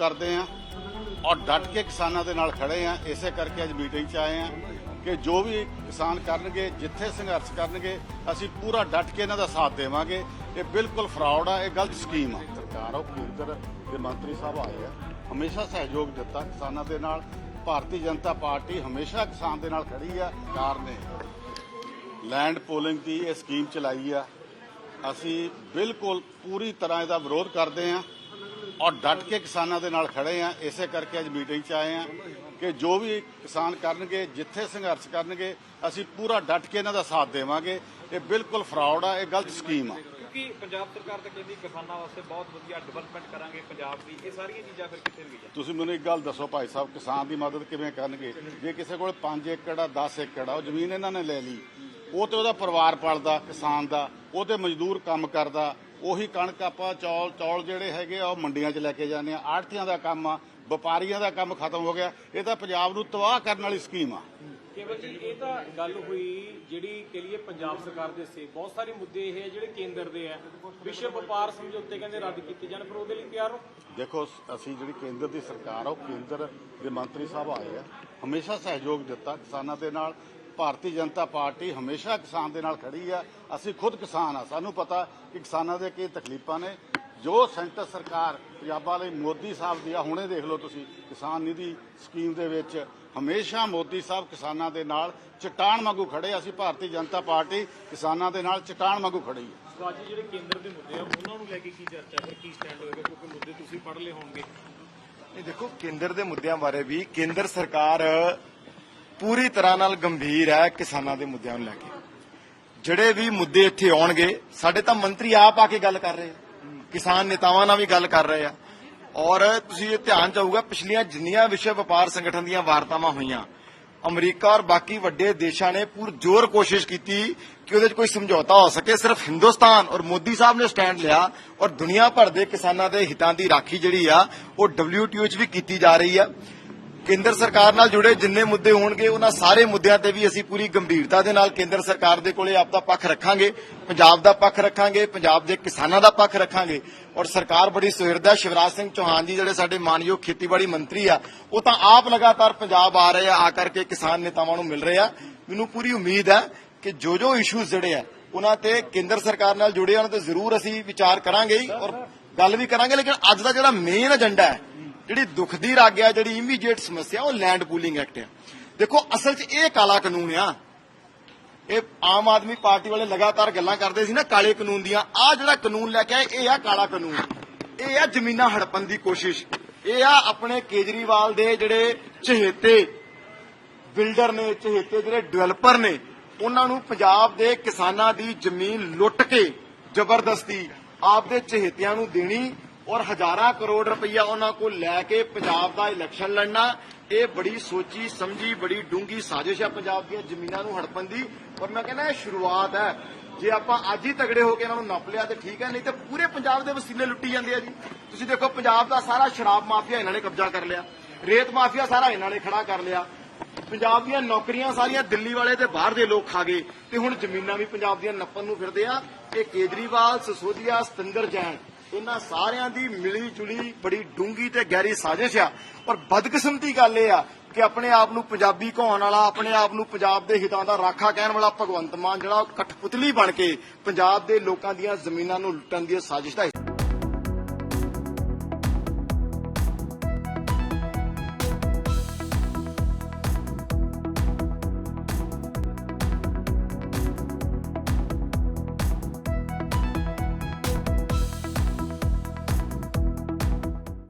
ਕਰਦੇ ਆਂ ਔਰ ਡਟ ਕੇ ਕਿਸਾਨਾਂ ਦੇ ਨਾਲ ਖੜੇ ਆਂ। ਇਸੇ ਕਰਕੇ ਅੱਜ ਮੀਟਿੰਗ 'ਚ ਆਏ ਆਂ ਕਿ ਜੋ ਵੀ ਕਿਸਾਨ ਕਰਨਗੇ, ਜਿੱਥੇ ਸੰਘਰਸ਼ ਕਰਨਗੇ, ਅਸੀਂ ਪੂਰਾ ਡਟ ਕੇ ਇਹਨਾਂ ਦਾ ਸਾਥ ਦੇਵਾਂਗੇ। ਇਹ ਬਿਲਕੁਲ ਫਰਾਡ ਆ, ਇਹ ਗਲਤ ਸਕੀਮ ਆ। ਸਰਕਾਰ ਉਹ ਕੇਂਦਰ ਦੇ ਮੰਤਰੀ ਸਾਹਿਬ ਆਏ ਆ। ਹਮੇਸ਼ਾ ਸਹਿਯੋਗ ਦਿੱਤਾ ਕਿਸਾਨਾਂ ਦੇ ਨਾਲ। ਭਾਰਤੀ ਜਨਤਾ ਪਾਰਟੀ ਹਮੇਸ਼ਾ ਕਿਸਾਨ ਦੇ ਨਾਲ ਖੜੀ ਆ। ਸਰਕਾਰ ਨੇ ਲੈਂਡ ਪੋਲਿੰਗ ਦੀ ਇਹ ਸਕੀਮ ਚਲਾਈ ਆ। ਅਸੀਂ ਬਿਲਕੁਲ ਪੂਰੀ ਤਰ੍ਹਾਂ ਇਹਦਾ ਵਿਰੋਧ ਕਰਦੇ ਆਂ। ਔਰ ਡਟ ਕੇ ਕਿਸਾਨਾਂ ਦੇ ਨਾਲ ਖੜੇ ਆਂ ਇਸੇ ਕਰਕੇ ਅੱਜ ਮੀਟਿੰਗ 'ਚ ਆਏ ਆਂ ਕਿ ਜੋ ਵੀ ਕਿਸਾਨ ਕਰਨਗੇ ਜਿੱਥੇ ਸੰਘਰਸ਼ ਕਰਨਗੇ ਅਸੀਂ ਪੂਰਾ ਡਟ ਕੇ ਇਹਨਾਂ ਦਾ ਸਾਥ ਦੇਵਾਂਗੇ। ਇਹ ਬਿਲਕੁਲ ਫਰਾਡ ਆ ਇਹ ਗਲਤ ਸਕੀਮ ਆ। ਕਿਉਂਕਿ ਪੰਜਾਬ ਸਰਕਾਰ ਤਾਂ ਕਹਿੰਦੀ ਕਿਸਾਨਾਂ ਵਾਸਤੇ ਬਹੁਤ ਵਧੀਆ ਡਿਵੈਲਪਮੈਂਟ ਕਰਾਂਗੇ ਪੰਜਾਬ ਦੀ। ਇਹ ਸਾਰੀਆਂ ਚੀਜ਼ਾਂ ਫਿਰ ਕਿੱਥੇ ਗਈਆਂ ਤੁਸੀਂ ਮੈਨੂੰ ਇੱਕ ਗੱਲ ਦੱਸੋ ਭਾਈ ਸਾਹਿਬ ਕਿਸਾਨ ਦੀ ਮਦਦ ਕਿਵੇਂ ਕਰਨਗੇ? ਜੇ ਕਿਸੇ ਕੋਲ 5 ਏਕੜ ਆ 10 ਏਕੜ ਆ ਉਹ ਜ਼ਮੀਨ ਇਹਨਾਂ ਨੇ ਲੈ ਲਈ। ਉਹ ਤੇ ਉਹਦਾ ਪਰਿਵਾਰ ਪਲਦਾ ਕਿਸਾਨ ਦਾ ਉਹ ਤੇ ਮਜ਼ਦੂਰ ਕੰਮ ਕਰਦਾ ਉਹੀ ਕਣਕ ਆਪਾਂ ਚੌਲ ਚੌਲ ਜਿਹੜੇ ਹੈਗੇ ਆ ਉਹ ਮੰਡੀਆਂ 'ਚ ਲੈ ਕੇ ਜਾਂਦੇ ਆ। ਆੜਤੀਆਂ ਦਾ ਕੰਮ ਆ ਵਪਾਰੀਆਂ ਦਾ ਕੰਮ ਖਤਮ ਹੋ ਗਿਆ। ਇਹ ਤਾਂ ਪੰਜਾਬ ਨੂੰ ਤਬਾਹ ਕਰਨ ਵਾਲੀ ਸਕੀਮ ਆ। ਕੇਵਲ ਜੀ ਇਹ ਤਾਂ ਗੱਲ ਹੋਈ ਜਿਹੜੀ ਕਿ ਲਈ ਪੰਜਾਬ ਸਰਕਾਰ ਦੇ ਸੇ। ਬਹੁਤ ਸਾਰੇ ਮੁੱਦੇ ਇਹ ਹੈ ਜਿਹੜੇ ਕੇਂਦਰ ਦੇ ਆ। ਵਿਸ਼ਵ ਵਪਾਰ ਸਮਝੌਤੇ ਕਹਿੰਦੇ ਰੱਦ ਕੀਤੇ ਜਾਣ ਪਰ ਉਹਦੇ ਲਈ ਤਿਆਰ ਹੋ? ਦੇਖੋ ਅਸੀਂ ਜਿਹੜੀ ਕੇਂਦਰ ਦੀ ਸਰਕਾਰ ਆ ਉਹ ਕੇਂਦਰ ਦੇ ਮੰਤਰੀ ਸਾਹਿਬ ਆਏ ਆ। ਹਮੇਸ਼ਾ ਸਹਿਯੋਗ ਦਿੱਤਾ ਕਿਸਾਨਾਂ ਦੇ ਨਾਲ। ਭਾਰਤੀ ਜਨਤਾ ਪਾਰਟੀ ਹਮੇਸ਼ਾ ਕਿਸਾਨ ਦੇ ਨਾਲ ਖੜੀ ਆ। ਅਸੀਂ ਖੁਦ ਕਿਸਾਨ ਆ। ਸਾਨੂੰ ਪਤਾ ਕਿ ਕਿਸਾਨਾਂ ਦੇ ਕੀ ਤਕਲੀਫਾਂ ਨੇ। ਜੋ ਸੈਂਟਰ ਸਰਕਾਰ ਪੰਜਾਬਾਂ ਲਈ ਮੋਦੀ ਸਾਹਿਬ ਦੀ ਆ ਹੁਣੇ ਦੇਖ ਲਓ ਤੁਸੀਂ ਕਿਸਾਨ ਨਿਧੀ ਸਕੀਮ ਦੇ ਵਿੱਚ ਹਮੇਸ਼ਾ ਮੋਦੀ ਸਾਹਿਬ ਕਿਸਾਨਾਂ ਦੇ ਨਾਲ ਚਟਾਨ ਵਾਂਗੂ ਖੜੇ ਆ। ਅਸੀਂ ਭਾਰਤੀ ਜਨਤਾ ਪਾਰਟੀ ਕਿਸਾਨਾਂ ਦੇ ਨਾਲ ਚਟਾਨ ਵਾਂਗੂ ਖੜੀ ਹੈ ਸੋ ਅੱਜ ਜਿਹੜੇ ਕੇਂਦਰ ਦੇ ਮੁੱਦੇ ਆ ਉਹਨਾਂ ਨੂੰ ਲੈ ਕੇ ਕੀ ਚਰਚਾ ਫਿਰ ਕੀ ਸਟੈਂਡ ਹੋਏਗਾ? ਕਿਉਂਕਿ ਮੁੱਦੇ ਤੁਸੀਂ ਪੜ੍ਹ ਲਏ ਹੋਣਗੇ। ਇਹ ਦੇਖੋ ਕੇਂਦਰ ਦੇ ਮੁੱਦਿਆਂ ਬਾਰੇ ਵੀ ਕੇਂਦਰ ਸਰਕਾਰ ਪੂਰੀ ਤਰ੍ਹਾਂ ਨਾਲ ਗੰਭੀਰ ਹੈ ਕਿਸਾਨਾਂ ਦੇ ਮੁੱਦਿਆਂ ਨੂੰ ਲੈ ਕੇ। ਜਿਹੜੇ ਵੀ ਮੁੱਦੇ ਇੱਥੇ ਆਉਣਗੇ, ਸਾਡੇ ਤਾਂ ਮੰਤਰੀ ਆਪ ਆ ਕੇ ਗੱਲ ਕਰ ਰਹੇ ਕਿਸਾਨ ਨੇਤਾਵਾਂ ਨਾਲ ਵੀ ਗੱਲ ਕਰ ਰਹੇ ਆ। ਔਰ ਤੁਸੀਂ ਇਹ ਧਿਆਨ ਚਾਹੂਗਾ ਪਿਛਲੀਆਂ ਜਿੰਨੀਆਂ ਵਿਸ਼ਵ ਵਪਾਰ ਸੰਗਠਨ ਦੀਆਂ ਵਾਰਤਾਵਾਂ ਹੋਈਆਂ, ਅਮਰੀਕਾ ਔਰ ਬਾਕੀ ਵੱਡੇ ਦੇਸ਼ਾਂ ਨੇ ਪੂਰ ਜ਼ੋਰ ਕੋਸ਼ਿਸ਼ ਕੀਤੀ ਕਿ ਉਹਦੇ 'ਚ ਕੋਈ ਸਮਝੌਤਾ ਹੋ ਸਕੇ। ਸਿਰਫ ਹਿੰਦੁਸਤਾਨ ਔਰ ਮੋਦੀ ਸਾਹਿਬ ਨੇ ਸਟੈਂਡ ਲਿਆ ਔਰ ਦੁਨੀਆ ਭਰ ਦੇ ਕਿਸਾਨਾਂ ਦੇ ਹਿੱਤਾਂ ਦੀ ਰਾਖੀ ਜਿਹੜੀ ਆ, ਉਹ WTO 'ਚ ਵੀ ਕੀਤੀ ਜਾ ਰਹੀ ਆ। ਕੇਂਦਰ ਸਰਕਾਰ ਨਾਲ ਜੁੜੇ ਜਿੰਨੇ ਮੁੱਦੇ ਹੋਣਗੇ, ਉਹਨਾਂ ਸਾਰੇ ਮੁੱਦਿਆਂ ਤੇ ਵੀ ਅਸੀਂ ਪੂਰੀ ਗੰਭੀਰਤਾ ਦੇ ਨਾਲ ਕੇਂਦਰ ਸਰਕਾਰ ਦੇ ਕੋਲੇ ਆਪਦਾ ਪੱਖ ਰੱਖਾਂਗੇ, ਪੰਜਾਬ ਦਾ ਪੱਖ ਰੱਖਾਂਗੇ, ਪੰਜਾਬ ਦੇ ਕਿਸਾਨਾਂ ਦਾ ਪੱਖ ਰੱਖਾਂਗੇ। ਔਰ ਸਰਕਾਰ ਬੜੀ ਸੁਹਿਰਦਾ ਸ਼ਿਵਰਾਜ ਸਿੰਘ ਚੌਹਾਨ ਜੀ ਜਿਹੜੇ ਸਾਡੇ ਮਾਨਯੋਗ ਖੇਤੀਬਾੜੀ ਮੰਤਰੀ ਆ, ਉਹ ਤਾਂ ਆਪ ਲਗਾਤਾਰ ਪੰਜਾਬ ਆ ਰਹੇ ਆ ਆ ਕਰਕੇ ਕਿਸਾਨ ਨੇਤਾਵਾਂ ਨੂੰ ਮਿਲ ਰਹੇ ਆ। ਮੈਨੂੰ ਪੂਰੀ ਉਮੀਦ ਹੈ ਕਿ ਜੋ ਜੋ ਇਸ਼ੂਜ਼ ਜਿਹੜੇ ਆ, ਉਹਨਾਂ ਤੇ ਕੇਂਦਰ ਸਰਕਾਰ ਨਾਲ ਜੁੜੇ ਉਹਨਾਂ ਤੇ ਜ਼ਰੂਰ ਅਸੀਂ ਵਿਚਾਰ ਕਰਾਂਗੇ ਔਰ ਗੱਲ ਵੀ ਕਰਾਂਗੇ, ਲੇਕਿਨ ਅੱਜ ਦਾ ਜਿਹੜਾ ਮੇਨ ਏਜੰਡਾ ਹੈ ਜਿਹੜੀ ਦੁੱਖ ਦੀ ਰਾਗ ਹੈ ਜਿਹੜੀ ਇਮੀਡੀਏਟ ਸਮੱਸਿਆ, ਉਹ ਲੈਂਡ ਪੂਲਿੰਗ ਐਕਟ ਹੈ ਦੇਖੋ, ਅਸਲ 'ਚ ਇਹ ਕਾਲਾ ਕਾਨੂੰਨ ਆ। ਇਹ ਆਮ ਆਦਮੀ ਪਾਰਟੀ ਵਾਲੇ ਲਗਾਤਾਰ ਗੱਲਾਂ ਕਰਦੇ ਸੀ ਨਾ, ਕਾਲੇ ਕਾਨੂੰਨ ਦੀਆਂ। ਆ ਜਿਹੜਾ ਕਾਨੂੰਨ ਲੈ ਕੇ ਆਏ, ਇਹ ਆ ਕਾਲਾ ਕਾਨੂੰਨ। ਇਹ ਆ ਜ਼ਮੀਨਾਂ ਹੜਪਣ ਦੀ ਕੋਸ਼ਿਸ਼। ਇਹ ਆ ਆਪਣੇ ਕੇਜਰੀਵਾਲ ਦੇ ਜਿਹੜੇ ਚਹੇਤੇ, ਬਿਲਡਰ ਨੇ, ਚਹੇਤੇ ਜਿਹੜੇ ਡਿਵੈਲਪਰ ਨੇ, ਉਹਨਾਂ ਨੂੰ ਪੰਜਾਬ ਦੇ ਕਿਸਾਨਾਂ ਦੀ ਜ਼ਮੀਨ ਲੁੱਟ ਕੇ ਜ਼ਬਰਦਸਤੀ ਆਪਦੇ ਚਹੇਤਿਆਂ ਨੂੰ ਦੇਣੀ ਔਰ ਹਜ਼ਾਰਾਂ ਕਰੋੜ ਰੁਪਈਆ ਉਹਨਾਂ ਕੋਲ ਲੈ ਕੇ ਪੰਜਾਬ ਦਾ ਇਲੈਕਸ਼ਨ ਲੜਨਾ, ਇਹ ਬੜੀ ਸੋਚੀ, ਸਮਝੀ, ਬੜੀ ਡੂੰਗੀ ਸਾਜ਼ਿਸ਼ ਹੈ ਪੰਜਾਬ ਦੀਆਂ ਜ਼ਮੀਨਾਂ ਨੂੰ ਹੜਪਣ ਦੀ। ਔਰ ਮੈਂ ਕਹਿੰਦਾ ਇਹ ਸ਼ੁਰੂਆਤ ਹੈ। ਜੇ ਆਪਾਂ ਅੱਜ ਹੀ ਤਗੜੇ ਹੋ ਕੇ ਇਹਨਾਂ ਨੂੰ ਨੱਪ ਲਿਆ ਤੇ ਠੀਕ ਹੈ, ਨਹੀਂ ਤੇ ਪੂਰੇ ਪੰਜਾਬ ਦੇ ਵਸੀਲੇ ਲੁੱਟੀ ਜਾਂਦੇ ਆ ਜੀ। ਤੁਸੀਂ ਦੇਖੋ, ਪੰਜਾਬ ਦਾ ਸਾਰਾ ਸ਼ਰਾਬ ਮਾਫੀਆ ਇਹਨਾਂ ਨੇ ਕਬਜ਼ਾ ਕਰ ਲਿਆ। ਰੇਤ ਮਾਫੀਆ ਸਾਰਾ ਇਹਨਾਂ ਨੇ ਖੜਾ ਕਰ ਲਿਆ। ਪੰਜਾਬ ਦੀਆਂ ਨੌਕਰੀਆਂ ਸਾਰੀਆਂ ਦਿੱਲੀ ਵਾਲੇ ਤੇ ਬਾਹਰ ਦੇ ਲੋਕ ਖਾ ਗਏ। ਤੇ ਹੁਣ ਜ਼ਮੀਨਾਂ ਵੀ ਪੰਜਾਬ ਦੀਆਂ ਨੱਪਣ ਨੂੰ ਫਿਰਦੇ ਆ। ਇਹ ਕੇਜਰੀਵਾਲ, ਸਸੋਦੀਆ, ਸਤਿੰਦਰ ਜੈਨ ਇਹਨਾਂ ਸਾਰਿਆਂ ਦੀ ਮਿਲੀ ਜੁਲੀ ਬੜੀ ਡੂੰਗੀ ਤੇ ਗਹਿਰੀ ਸਾਜ਼ਿਸ਼ ਆ। ਔਰ ਬਦਕਿਸਮਤੀ ਗੱਲ ਇਹ ਆ ਕਿ ਆਪਣੇ ਆਪ ਨੂੰ ਪੰਜਾਬੀ ਕਹਾਉਣ ਵਾਲਾ, ਆਪਣੇ ਆਪ ਨੂੰ ਪੰਜਾਬ ਦੇ ਹਿੱਤਾਂ ਦਾ ਰਾਖਾ ਕਹਿਣ ਵਾਲਾ ਭਗਵੰਤ ਮਾਨ, ਜਿਹੜਾ ਉਹ ਕਠਪੁਤਲੀ ਬਣ ਕੇ ਪੰਜਾਬ ਦੇ ਲੋਕਾਂ ਦੀਆਂ ਜ਼ਮੀਨਾਂ ਨੂੰ ਲੁੱਟਣ ਦੀ ਸਾਜ਼ਿਸ਼ ਦਾ